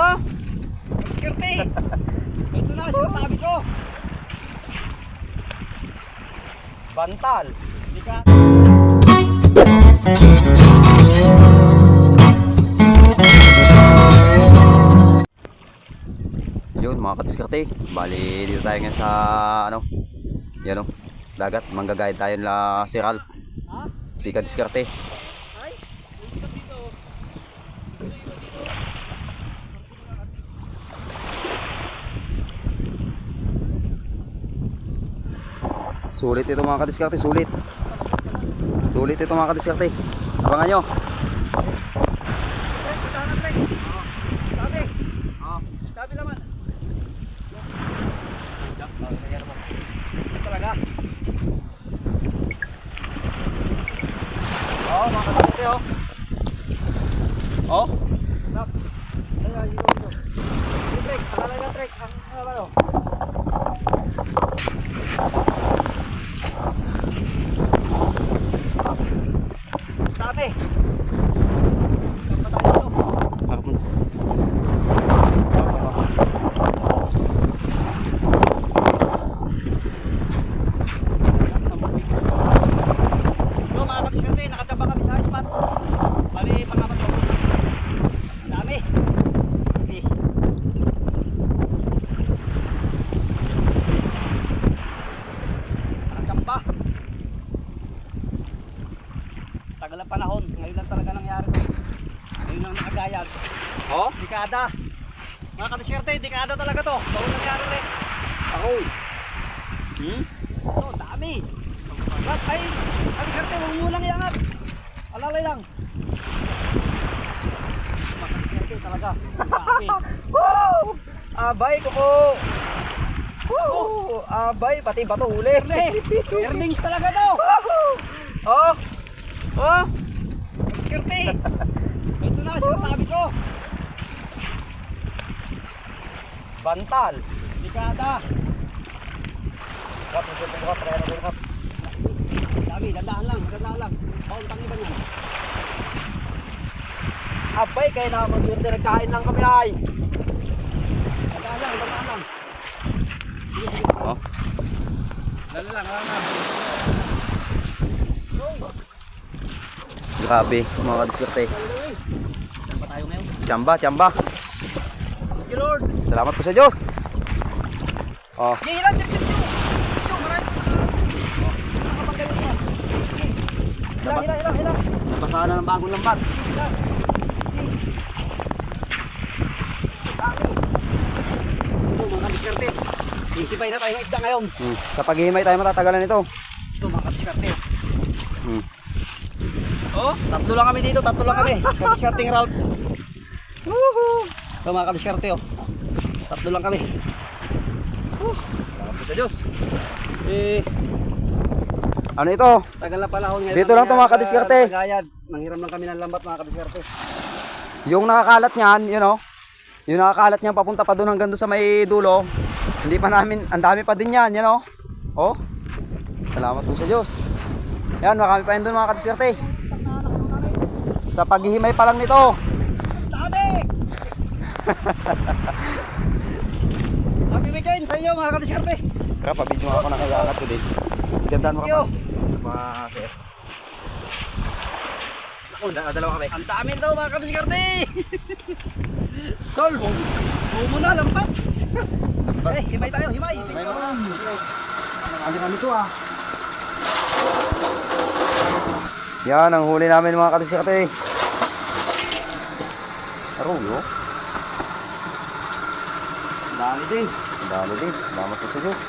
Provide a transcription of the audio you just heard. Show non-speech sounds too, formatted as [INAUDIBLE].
Oh! Security! Ito na, sinasabi ko. Bantal. Hindi ka... Yun mga kadiskarte, bali dito tayo ngayon sa ano, yan o, dagat, manggagayad tayo la si Ralph, si kadiskarte. Ay? Dito dito. Sulit ito mga kadiskarte, sulit. Sulit ito mga kadiskarte. Abangan nyo. Oh, mga kapatid oh. Oh. Stop. Ayun, yun, yun. Yung trek, talaga trek. Ang ano ano? Sabi. Saan pa tayo dito? So mga kapiskante, nakataba kami sa spot. Bali mga matro. Dami. Okay. Nakatamba. Tagal ang panahon. Ngayon lang talaga nangyari to. Ngayon lang nakagayag. Oh? Dekada. Mga kapiskante, dekada talaga to. Bago nangyari rin. Ako. Hmm? Oh, dami. Rat, ay, kapiskante, huwag mo lang iangat. Alalay lang. Mga kapiskante talaga. Woo! [LAUGHS] Abay, kuko! Woo! Abay, pati bato huli. Earnings talaga to. [LAUGHS] Oh! Oh! Kapiskante. Ito na, sinasabi ko. Bantal! Dekada. Kap, ito kap, kaya na kap. Dami, dandaan lang, dandaan lang. Pauntang iba niyan. Abay, kaya naman surte nagkain lang kami ay. Dandaan lang, dandaan lang. Oh. Dali lang, dali lang. Grabe mga kadiskarte. Pa tayo ngayon? Chamba, chamba. Thank you Lord. Salamat po sa Diyos. Oh, Hihilan din yan. Hila, hila, hila, nabasahan na ng bagong lambat. Ito mga kapiskarte. Hintibay na tayo ng isda ngayon. Hmm. Sa paghihimay tayo matatagalan ito. Ito mga kapiskarte. Hmm. Oh, tatlo lang kami dito, tatlo lang kami. [LAUGHS] Kapiskarte ng Ralph. Woohoo! Ito mga oh. Tatlo lang kami. Woo! Salamat sa Diyos. Eh, Ano ito? tagal na panahon ngayon. Dito lang to, mga kadiskarte. Cagayan. Nanghiram lang kami ng lambat mga kadiskarte. Yung nakakalat niyan, you know, yung nakakalat niyan papunta pa doon hanggang doon sa may dulo. Hindi pa namin, ang dami pa din yan, you know. Oh, salamat po sa Diyos. Yan, marami pa yun doon mga kadiskarte. Sa paghihimay pa lang nito. Dami! Happy weekend sa inyo mga kadiskarte. Kaya pa-video nga ako na kaya angat ko din. Gandaan mo ka pa. Ako, dalawa kami. Ang dami daw mga kadiskarte. Sol, buo mo na, lampat. Eh, himay tayo, himay. Ano kami to ah? Yan ang huli namin mga kadiskarte. Aruyo. Dami din. Ang dami din. Salamat po sa Diyos.